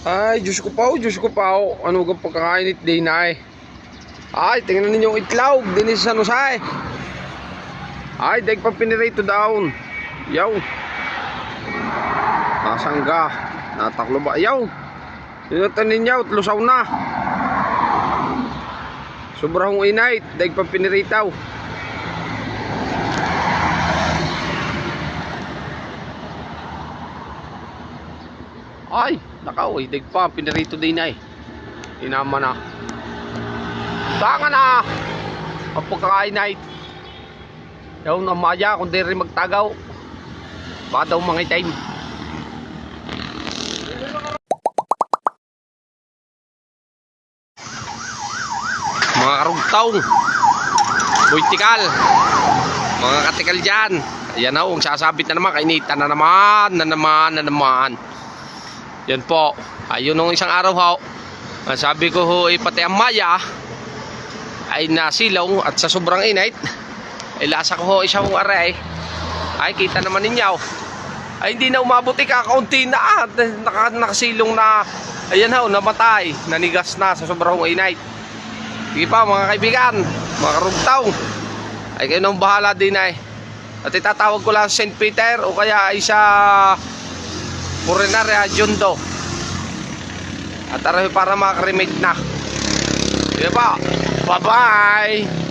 Ay, Diyos ko pa, Diyos ko pa. Ano ka pagkakainit din na eh. Ay, tingnan ninyo yung itlog. Dinis sa nusay. Ay, dahil pa pinirito down. Yaw. Nasangga. Nataklo ba? Yaw. Tinatan ninyo, lusaw na. Sobrang init. Dahil pa piniritaw. Ay, nakaw eh. Dahil pa, pinirito din na eh. Inama na. Tanga na! Ang pagkakainit. Yaw na maya kung di rin magtagaw. Baka daw mga time. Mga karugtaw. Buitikal. Mga katikal dyan. Ayan na, kung sasabit na naman, kainitan na naman, na naman, na naman. Yan po. Ayun nung isang araw ho. Sabi ko ho, eh, pati ang maya ay nasilaw at sa sobrang init ay lasa ko ho isang aray ay kita naman ninyo ay hindi na umabot eh kakaunti na ah, naka, nakasilong na ayan ho namatay nanigas na sa sobrang init sige pa mga kaibigan mga karugtaw ay kayo nang bahala din ay at itatawag ko lang St. Peter o kaya ay sa Purinarya Jundo at araw para makaremake na. Pa bye bye